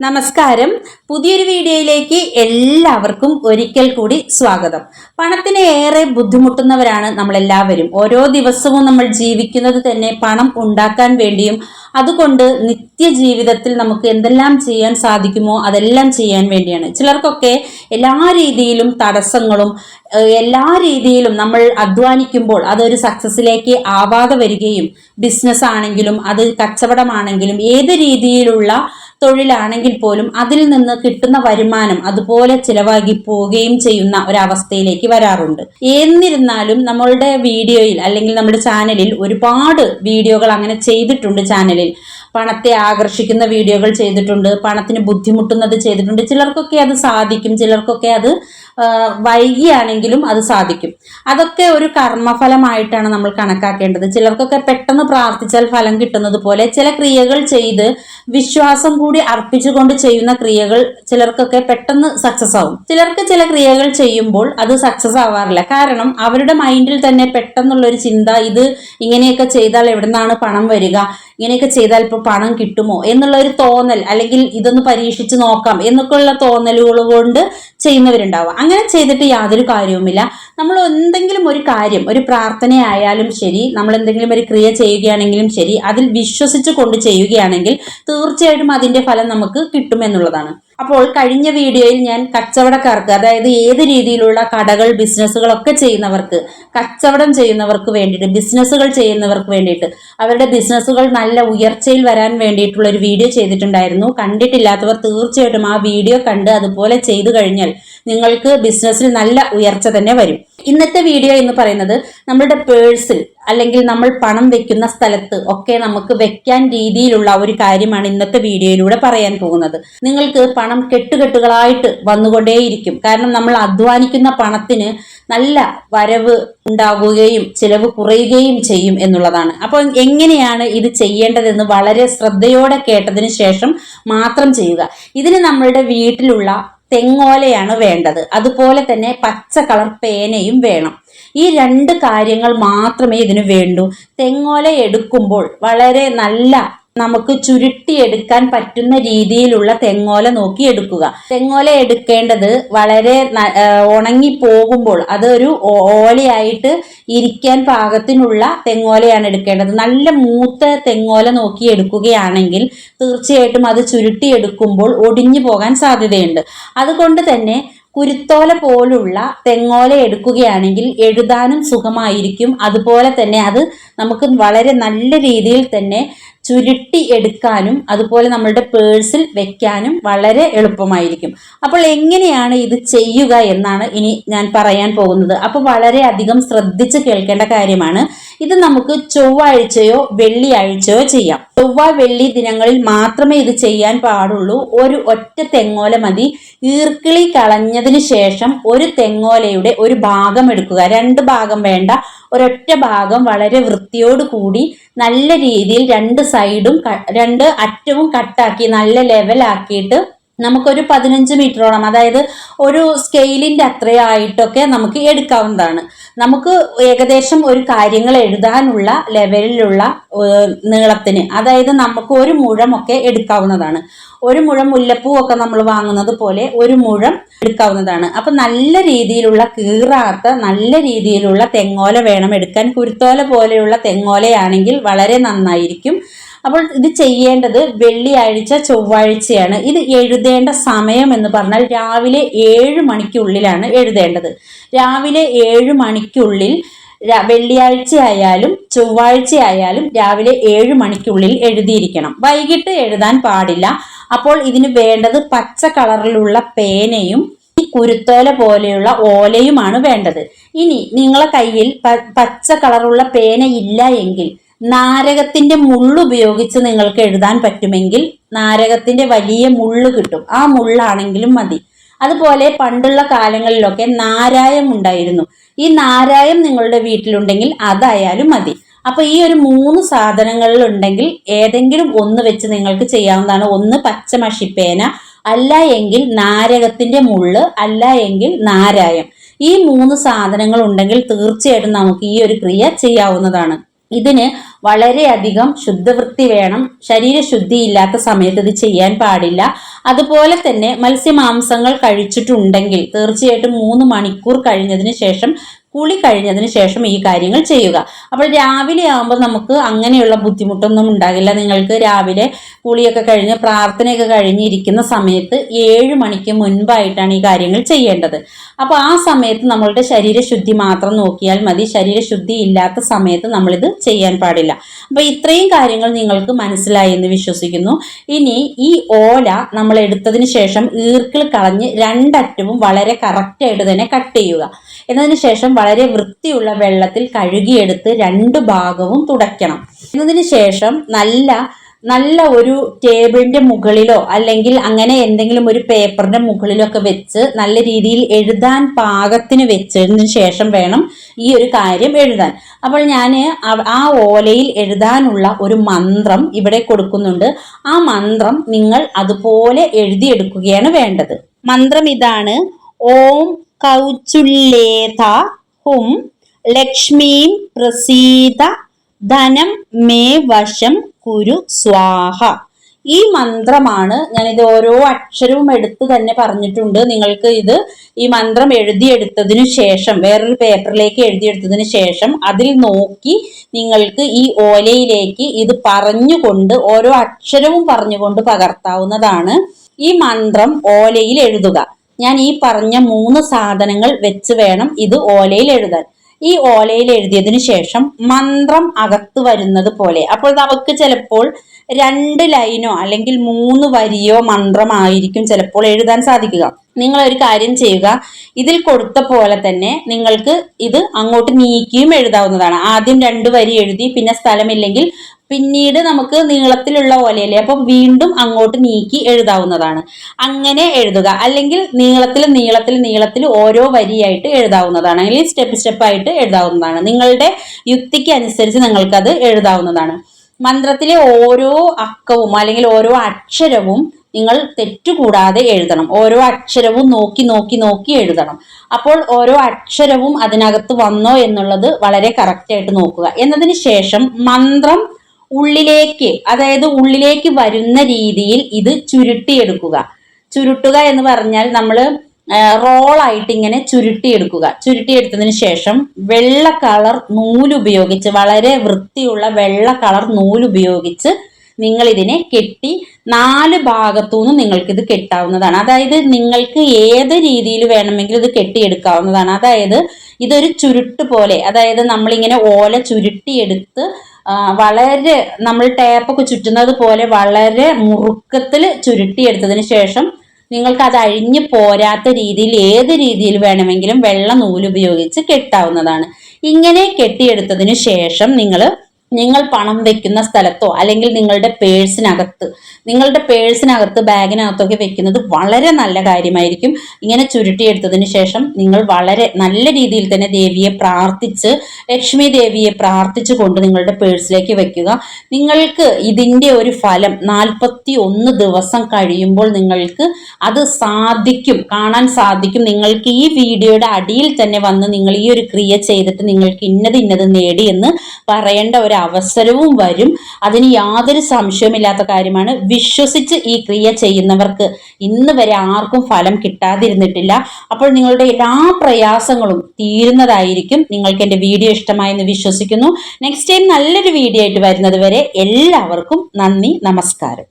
നമസ്കാരം. പുതിയൊരു വീഡിയോയിലേക്ക് എല്ലാവർക്കും ഒരിക്കൽ കൂടി സ്വാഗതം. പണത്തിന് ഏറെ ബുദ്ധിമുട്ടുന്നവരാണ് നമ്മളെല്ലാവരും. ഓരോ ദിവസവും നമ്മൾ ജീവിക്കുന്നത് തന്നെ പണം ഉണ്ടാക്കാൻ വേണ്ടിയും അതുകൊണ്ട് നിത്യജീവിതത്തിൽ നമുക്ക് എന്തെല്ലാം ചെയ്യാൻ സാധിക്കുമോ അതെല്ലാം ചെയ്യാൻ വേണ്ടിയാണ്. ചിലർക്കൊക്കെ എല്ലാ രീതിയിലും തടസ്സങ്ങളും എല്ലാ രീതിയിലും നമ്മൾ അധ്വാനിക്കുമ്പോൾ അതൊരു സക്സസ്സിലേക്ക് ആവാതെ വരികയും ബിസിനസ് ആണെങ്കിലും അത് കച്ചവടമാണെങ്കിലും ഏത് രീതിയിലുള്ള തൊഴിലാണെങ്കിൽ പോലും അതിൽ നിന്ന് കിട്ടുന്ന വരുമാനം അതുപോലെ ചിലവാകി പോവുകയും ചെയ്യുന്ന ഒരവസ്ഥയിലേക്ക് വരാറുണ്ട്. എന്നിരുന്നാലും നമ്മളുടെ വീഡിയോയിൽ അല്ലെങ്കിൽ നമ്മുടെ ചാനലിൽ ഒരുപാട് വീഡിയോകൾ അങ്ങനെ ചെയ്തിട്ടുണ്ട് ചാനലിൽ. പണത്തെ ആകർഷിക്കുന്ന വീഡിയോകൾ ചെയ്തിട്ടുണ്ട് പണത്തിന് ബുദ്ധിമുട്ടുന്നത് ചെയ്തിട്ടുണ്ട്. ചിലർക്കൊക്കെ അത് സാധിക്കും ചിലർക്കൊക്കെ അത് വൈകിയാണെങ്കിലും അത് സാധിക്കും. അതൊക്കെ ഒരു കർമ്മഫലമായിട്ടാണ് നമ്മൾ കണക്കാക്കേണ്ടത്. ചിലർക്കൊക്കെ പെട്ടെന്ന് പ്രാർത്ഥിച്ചാൽ ഫലം കിട്ടുന്നത് പോലെ ചില ക്രിയകൾ ചെയ്ത് വിശ്വാസം കൂടി അർപ്പിച്ചുകൊണ്ട് ചെയ്യുന്ന ക്രിയകൾ ചിലർക്കൊക്കെ പെട്ടെന്ന് സക്സസ് ആവും. ചിലർക്ക് ചില ക്രിയകൾ ചെയ്യുമ്പോൾ അത് സക്സസ് ആവാറില്ല. കാരണം അവരുടെ മൈൻഡിൽ തന്നെ പെട്ടെന്നുള്ള ഒരു ചിന്ത ഇത് ഇങ്ങനെയൊക്കെ ചെയ്താൽ എവിടെ നിന്നാണ് പണം വരിക? ഇങ്ങനെയൊക്കെ ചെയ്താൽ പണം കിട്ടുമോ എന്നുള്ള ഒരു തോന്നൽ അല്ലെങ്കിൽ ഇതൊന്ന് പരീക്ഷിച്ച് നോക്കാം എന്നൊക്കെയുള്ള തോന്നലുകൾ കൊണ്ട് ചെയ്യുന്നവരുണ്ടാവും. അങ്ങനെ ചെയ്തിട്ട് യാതൊരു കാര്യവുമില്ല. നമ്മൾ എന്തെങ്കിലും ഒരു കാര്യം ഒരു പ്രാർത്ഥനയായാലും ശരി നമ്മൾ എന്തെങ്കിലും ഒരു ക്രിയ ചെയ്യുകയാണെങ്കിലും ശരി അതിൽ വിശ്വസിച്ച് കൊണ്ട് ചെയ്യുകയാണെങ്കിൽ തീർച്ചയായിട്ടും അതിന്റെ ഫലം നമുക്ക് കിട്ടുമെന്നുള്ളതാണ്. അപ്പോൾ കഴിഞ്ഞ വീഡിയോയിൽ ഞാൻ കച്ചവടക്കാർക്ക് അതായത് ഏത് രീതിയിലുള്ള കടകൾ ബിസിനസ്സുകളൊക്കെ ചെയ്യുന്നവർക്ക് കച്ചവടം ചെയ്യുന്നവർക്ക് വേണ്ടിയിട്ട് ബിസിനസ്സുകൾ ചെയ്യുന്നവർക്ക് വേണ്ടിയിട്ട് അവരുടെ ബിസിനസ്സുകൾ നല്ല ഉയർച്ചയിൽ വരാൻ വേണ്ടിയിട്ടുള്ള ഒരു വീഡിയോ ചെയ്തിട്ടുണ്ടായിരുന്നു. കണ്ടിട്ടില്ലാത്തവർ തീർച്ചയായിട്ടും ആ വീഡിയോ കണ്ട് അതുപോലെ ചെയ്തു കഴിഞ്ഞാൽ നിങ്ങൾക്ക് ബിസിനസ്സിൽ നല്ല ഉയർച്ച തന്നെ വരും. ഇന്നത്തെ വീഡിയോ എന്ന് പറയുന്നത് നമ്മളുടെ പേഴ്സിൽ അല്ലെങ്കിൽ നമ്മൾ പണം വെക്കുന്ന സ്ഥലത്ത് ഒക്കെ നമുക്ക് വെക്കാൻ രീതിയിലുള്ള ഒരു കാര്യമാണ് ഇന്നത്തെ വീഡിയോയിലൂടെ പറയാൻ പോകുന്നത്. നിങ്ങൾക്ക് പണം കെട്ടുകെട്ടുകളായിട്ട് വന്നുകൊണ്ടേയിരിക്കും. കാരണം നമ്മൾ അധ്വാനിക്കുന്ന പണത്തിന് നല്ല വരവ് ഉണ്ടാവുകയും ചിലവ് കുറയുകയും ചെയ്യും എന്നുള്ളതാണ്. അപ്പോൾ എങ്ങനെയാണ് ഇത് ചെയ്യേണ്ടതെന്ന് വളരെ ശ്രദ്ധയോടെ കേട്ടതിന് ശേഷം മാത്രം ചെയ്യുക. ഇതിന് നമ്മളുടെ വീട്ടിലുള്ള തെങ്ങോലയാണ് വേണ്ടത്. അതുപോലെ തന്നെ പച്ച കളർ പേനയും വേണം. ഈ രണ്ട് കാര്യങ്ങൾ മാത്രമേ ഇതിന് വേണ്ടൂ. തെങ്ങോല എടുക്കുമ്പോൾ വളരെ നല്ല നമുക്ക് ചുരുട്ടിയെടുക്കാൻ പറ്റുന്ന രീതിയിലുള്ള തെങ്ങോല നോക്കി എടുക്കുക. തെങ്ങോല എടുക്കേണ്ടത് വളരെ ഉണങ്ങി പോകുമ്പോൾ അതൊരു ഓലയായിട്ട് ഇരിക്കാൻ പാകത്തിനുള്ള തെങ്ങോലയാണ് എടുക്കേണ്ടത്. നല്ല മൂത്ത തെങ്ങോല നോക്കി എടുക്കുകയാണെങ്കിൽ തീർച്ചയായിട്ടും അത് ചുരുട്ടിയെടുക്കുമ്പോൾ ഒടിഞ്ഞു പോകാൻ സാധ്യതയുണ്ട്. അതുകൊണ്ട് തന്നെ കുരുത്തോല പോലുള്ള തെങ്ങോല എടുക്കുകയാണെങ്കിൽ എഴുതാനും സുഖമായിരിക്കും. അതുപോലെ തന്നെ അത് നമുക്ക് വളരെ നല്ല രീതിയിൽ തന്നെ ചുരുട്ടി എടുക്കാനും അതുപോലെ നമ്മളുടെ പേഴ്സിൽ വെക്കാനും വളരെ എളുപ്പമായിരിക്കും. അപ്പോൾ എങ്ങനെയാണ് ഇത് ചെയ്യുക എന്നാണ് ഇനി ഞാൻ പറയാൻ പോകുന്നത്. അപ്പോൾ വളരെ അധികം ശ്രദ്ധിച്ച് കേൾക്കേണ്ട കാര്യമാണ്. ഇത് നമുക്ക് ചൊവ്വാഴ്ചയോ വെള്ളിയാഴ്ചയോ ചെയ്യാം. ചൊവ്വ വെള്ളി ദിനങ്ങളിൽ മാത്രമേ ഇത് ചെയ്യാൻ പാടുള്ളൂ. ഒരു ഒറ്റ തെങ്ങോല മതി. ഈർക്കിളി കളഞ്ഞതിന് ശേഷം ഒരു തെങ്ങോലയുടെ ഒരു ഭാഗം എടുക്കുക. രണ്ട് ഭാഗം വേണ്ട. ഒരൊറ്റ ഭാഗം വളരെ വൃത്തിയോട് കൂടി നല്ല രീതിയിൽ രണ്ട് സൈഡും രണ്ട് അറ്റവും കട്ടാക്കി നല്ല ലെവലാക്കിയിട്ട് നമുക്കൊരു പതിനഞ്ച് മീറ്ററോളം അതായത് ഒരു സ്കെയിലിന്റെ അത്രയായിട്ടൊക്കെ നമുക്ക് എടുക്കാവുന്നതാണ്. നമുക്ക് ഏകദേശം ഒരു കാര്യങ്ങൾ എഴുതാനുള്ള ലെവലിലുള്ള നീളത്തിന് അതായത് നമുക്ക് ഒരു മുഴമൊക്കെ എടുക്കാവുന്നതാണ്. ഒരു മുഴം മുല്ലപ്പൂ ഒക്കെ നമ്മൾ വാങ്ങുന്നത് പോലെ ഒരു മുഴം എടുക്കാവുന്നതാണ്. അപ്പം നല്ല രീതിയിലുള്ള കീറാത്ത നല്ല രീതിയിലുള്ള തെങ്ങോല വേണം എടുക്കാൻ. കുരുത്തോല പോലെയുള്ള തെങ്ങോലയാണെങ്കിൽ വളരെ നന്നായിരിക്കും. അപ്പോൾ ഇത് ചെയ്യേണ്ടത് വെള്ളിയാഴ്ച ചൊവ്വാഴ്ചയാണ്. ഇത് എഴുതേണ്ട സമയം എന്ന് പറഞ്ഞാൽ രാവിലെ ഏഴ് മണിക്കുള്ളിലാണ് എഴുതേണ്ടത്. രാവിലെ ഏഴ് മണിക്കുള്ളിൽ വെള്ളിയാഴ്ച ആയാലും ചൊവ്വാഴ്ച ആയാലും രാവിലെ ഏഴ് മണിക്കുള്ളിൽ എഴുതിയിരിക്കണം. വൈകിട്ട് എഴുതാൻ പാടില്ല. അപ്പോൾ ഇതിന് വേണ്ടത് പച്ച കളറിലുള്ള പേനയും ഈ കുരുത്തോല പോലെയുള്ള ഓലയുമാണ് വേണ്ടത്. ഇനി നിങ്ങളെ കയ്യിൽ പച്ച കളറുള്ള പേന ഇല്ല എങ്കിൽ നാരകത്തിന്റെ മുള്ളുപയോഗിച്ച് നിങ്ങൾക്ക് എഴുതാൻ പറ്റുമെങ്കിൽ നാരകത്തിന്റെ വലിയ മുള്ള് കിട്ടും. ആ മുള്ളാണെങ്കിലും മതി. അതുപോലെ പണ്ടുള്ള കാലങ്ങളിലൊക്കെ നാരായം ഉണ്ടായിരുന്നു. ഈ നാരായം നിങ്ങളുടെ വീട്ടിലുണ്ടെങ്കിൽ അതായാലും മതി. അപ്പൊ ഈ ഒരു മൂന്ന് സാധനങ്ങളിൽ ഉണ്ടെങ്കിൽ ഏതെങ്കിലും ഒന്ന് വെച്ച് നിങ്ങൾക്ക് ചെയ്യാവുന്നതാണ്. ഒന്ന് പച്ചമഷിപ്പേന അല്ല എങ്കിൽ നാരകത്തിന്റെ മുള്ള് അല്ല എങ്കിൽ നാരായം. ഈ മൂന്ന് സാധനങ്ങൾ ഉണ്ടെങ്കിൽ തീർച്ചയായിട്ടും നമുക്ക് ഈ ഒരു ക്രിയ ചെയ്യാവുന്നതാണ്. ഇതിന് വളരെയധികം ശുദ്ധവൃത്തി വേണം. ശരീരശുദ്ധി ഇല്ലാത്ത സമയത്ത് ഇത് ചെയ്യാൻ പാടില്ല. അതുപോലെ തന്നെ മത്സ്യമാംസങ്ങൾ കഴിച്ചിട്ടുണ്ടെങ്കിൽ തീർച്ചയായിട്ടും മൂന്ന് മണിക്കൂർ കഴിഞ്ഞതിന് ശേഷം കുളി കഴിഞ്ഞതിന് ശേഷം ഈ കാര്യങ്ങൾ ചെയ്യുക. അപ്പോൾ രാവിലെ ആകുമ്പോൾ നമുക്ക് അങ്ങനെയുള്ള ബുദ്ധിമുട്ടൊന്നും ഉണ്ടാകില്ല. നിങ്ങൾക്ക് രാവിലെ കുളിയൊക്കെ കഴിഞ്ഞ് പ്രാർത്ഥനയൊക്കെ കഴിഞ്ഞിരിക്കുന്ന സമയത്ത് ഏഴ് മണിക്ക് മുൻപായിട്ടാണ് ഈ കാര്യങ്ങൾ ചെയ്യേണ്ടത്. അപ്പോൾ ആ സമയത്ത് നമ്മളുടെ ശരീരശുദ്ധി മാത്രം നോക്കിയാൽ മതി. ശരീരശുദ്ധി ഇല്ലാത്ത സമയത്ത് നമ്മളിത് ചെയ്യാൻ പാടില്ല. അപ്പോൾ ഇത്രയും കാര്യങ്ങൾ നിങ്ങൾക്ക് മനസ്സിലായി എന്ന് വിശ്വസിക്കുന്നു. ഇനി ഈ ഓല നമ്മൾ എടുത്തതിന് ശേഷം ഈർക്കിൽ കളഞ്ഞ് രണ്ടറ്റവും വളരെ കറക്റ്റായിട്ട് തന്നെ കട്ട് ചെയ്യുക. എന്നതിന് ശേഷം വളരെ വൃത്തിയുള്ള വെള്ളത്തിൽ കഴുകിയെടുത്ത് രണ്ട് ഭാഗവും തുടയ്ക്കണം. എന്നതിന് ശേഷം നല്ല നല്ല ഒരു ടേബിളിന്റെ മുകളിലോ അല്ലെങ്കിൽ അങ്ങനെ എന്തെങ്കിലും ഒരു പേപ്പറിന്റെ മുകളിലോ ഒക്കെ വെച്ച് നല്ല രീതിയിൽ എഴുതാൻ പാകത്തിന് വെച്ചതിന് ശേഷം വേണം ഈ ഒരു കാര്യം എഴുതാൻ. അപ്പോൾ ഞാൻ ആ ഓലയിൽ എഴുതാനുള്ള ഒരു മന്ത്രം ഇവിടെ കൊടുക്കുന്നുണ്ട്. ആ മന്ത്രം നിങ്ങൾ അതുപോലെ എഴുതിയെടുക്കുകയാണ് വേണ്ടത്. മന്ത്രം ഇതാണ് ഓം കൗചുല്ലേത ഹും ലക്ഷ്മീം പ്രസീത ധനം മേ വശം കുരു സ്വാഹ. ഈ മന്ത്രമാണ് ഞാൻ ഇത് ഓരോ അക്ഷരവും എടുത്ത് തന്നെ പറഞ്ഞിട്ടുണ്ട്. നിങ്ങൾക്ക് ഇത് ഈ മന്ത്രം എഴുതിയെടുത്തതിനു ശേഷം വേറൊരു പേപ്പറിലേക്ക് എഴുതിയെടുത്തതിന് ശേഷം അതിൽ നോക്കി നിങ്ങൾക്ക് ഈ ഓലയിലേക്ക് ഇത് പറഞ്ഞുകൊണ്ട് ഓരോ അക്ഷരവും പറഞ്ഞുകൊണ്ട് പകർത്താവുന്നതാണ് ഈ മന്ത്രം ഓലയിൽ എഴുതുക. ഞാൻ ഈ പറഞ്ഞ മൂന്ന് സാധനങ്ങൾ വെച്ച് വേണം ഇത് ഓലയിൽ എഴുതാൻ. ഈ ഓലയിൽ എഴുതിയതിനു ശേഷം മന്ത്രം അകത്ത് വരുന്നത് പോലെ. അപ്പോൾ നമുക്ക് ചിലപ്പോൾ രണ്ട് ലൈനോ അല്ലെങ്കിൽ മൂന്ന് വരിയോ മന്ത്രമായിരിക്കും ചിലപ്പോൾ എഴുതാൻ സാധിക്കുക. നിങ്ങൾ ഒരു കാര്യം ചെയ്യുക. ഇതിൽ കൊടുത്ത പോലെ തന്നെ നിങ്ങൾക്ക് ഇത് അങ്ങോട്ട് നീക്കിയും എഴുതാവുന്നതാണ്. ആദ്യം രണ്ട് വരി എഴുതി പിന്നെ സ്ഥലമില്ലെങ്കിൽ പിന്നീട് നമുക്ക് നീളത്തിലുള്ള ഓലയല്ലേ? അപ്പൊ വീണ്ടും അങ്ങോട്ട് നീക്കി എഴുതാവുന്നതാണ്. അങ്ങനെ എഴുതുക. അല്ലെങ്കിൽ നീളത്തിൽ നീളത്തിൽ നീളത്തിൽ ഓരോ വരിയായിട്ട് എഴുതാവുന്നതാണ്. അല്ലെങ്കിൽ സ്റ്റെപ്പ് സ്റ്റെപ്പായിട്ട് എഴുതാവുന്നതാണ്. നിങ്ങളുടെ യുക്തിക്ക് അനുസരിച്ച് നിങ്ങൾക്കത് എഴുതാവുന്നതാണ്. മന്ത്രത്തിലെ ഓരോ അക്കവും അല്ലെങ്കിൽ ഓരോ അക്ഷരവും നിങ്ങൾ തെറ്റുകൂടാതെ എഴുതണം. ഓരോ അക്ഷരവും നോക്കി നോക്കി നോക്കി എഴുതണം. അപ്പോൾ ഓരോ അക്ഷരവും അതിനകത്ത് വന്നോ എന്നുള്ളത് വളരെ കറക്റ്റായിട്ട് നോക്കുക. എന്നതിന് ശേഷം മന്ത്രം ഉള്ളിലേക്ക് അതായത് ഉള്ളിലേക്ക് വരുന്ന രീതിയിൽ ഇത് ചുരുട്ടിയെടുക്കുക. ചുരുട്ടുക എന്ന് പറഞ്ഞാൽ നമ്മൾ റോളായിട്ട് ഇങ്ങനെ ചുരുട്ടിയെടുക്കുക. ചുരുട്ടിയെടുത്തതിന് ശേഷം വെള്ള കളർ നൂലുപയോഗിച്ച് വളരെ വൃത്തിയുള്ള വെള്ള കളർ നൂലുപയോഗിച്ച് നിങ്ങൾ ഇതിനെ കെട്ടി നാല് ഭാഗത്തുനിന്ന് നിങ്ങൾക്ക് ഇത് കെട്ടാവുന്നതാണ്. അതായത് നിങ്ങൾക്ക് ഏത് രീതിയിൽ വേണമെങ്കിലും ഇത് കെട്ടിയെടുക്കാവുന്നതാണ്. അതായത് ഇതൊരു ചുരുട്ട് പോലെ അതായത് നമ്മളിങ്ങനെ ഓല ചുരുട്ടിയെടുത്ത് വളരെ നമ്മൾ ടേപ്പൊക്കെ ചുറ്റുന്നത് പോലെ വളരെ മുറുക്കത്തിൽ ചുരുട്ടിയെടുത്തതിന് ശേഷം നിങ്ങൾക്ക് അത് അഴിഞ്ഞു പോരാത്ത രീതിയിൽ ഏത് രീതിയിൽ വേണമെങ്കിലും വെള്ള നൂൽ ഉപയോഗിച്ച് കെട്ടാവുന്നതാണ്. ഇങ്ങനെ കെട്ടിയെടുത്തതിന് ശേഷം നിങ്ങൾ നിങ്ങൾ പണം വെക്കുന്ന സ്ഥലത്തോ അല്ലെങ്കിൽ നിങ്ങളുടെ പേഴ്സിനകത്ത് നിങ്ങളുടെ പേഴ്സിനകത്ത് ബാഗിനകത്തൊക്കെ വെക്കുന്നത് വളരെ നല്ല കാര്യമായിരിക്കും. ഇങ്ങനെ ചുരുട്ടിയെടുത്തതിന് ശേഷം നിങ്ങൾ വളരെ നല്ല രീതിയിൽ തന്നെ ദേവിയെ പ്രാർത്ഥിച്ച് ലക്ഷ്മി ദേവിയെ പ്രാർത്ഥിച്ചു കൊണ്ട് നിങ്ങളുടെ പേഴ്സിലേക്ക് വെക്കുക. നിങ്ങൾക്ക് ഇതിന്റെ ഒരു ഫലം നാൽപ്പത്തി ഒന്ന് ദിവസം കഴിയുമ്പോൾ നിങ്ങൾക്ക് അത് സാധിക്കും കാണാൻ സാധിക്കും. നിങ്ങൾക്ക് ഈ വീഡിയോയുടെ അടിയിൽ തന്നെ വന്ന് നിങ്ങൾ ഈ ഒരു ക്രിയ ചെയ്തിട്ട് നിങ്ങൾക്ക് ഇന്നത് ഇന്നത് നേടി എന്ന് പറയേണ്ട ഒരു അവസരവും വരും. അതിന് യാതൊരു സംശയവുമില്ലാത്ത കാര്യമാണ്. വിശ്വസിച്ച് ഈ ക്രിയ ചെയ്യുന്നവർക്ക് ഇന്ന് വരെ ആർക്കും ഫലം കിട്ടാതിരുന്നിട്ടില്ല. അപ്പോൾ നിങ്ങളുടെ എല്ലാ പ്രയാസങ്ങളും തീരുന്നതായിരിക്കും നിങ്ങൾക്ക് എന്റെ വീഡിയോ ഇഷ്ടമായെന്ന് വിശ്വസിക്കുന്നു. നെക്സ്റ്റ് ടൈം നല്ലൊരു വീഡിയോ ആയിട്ട് വരുന്നത് വരെ എല്ലാവർക്കും നന്ദി നമസ്കാരം.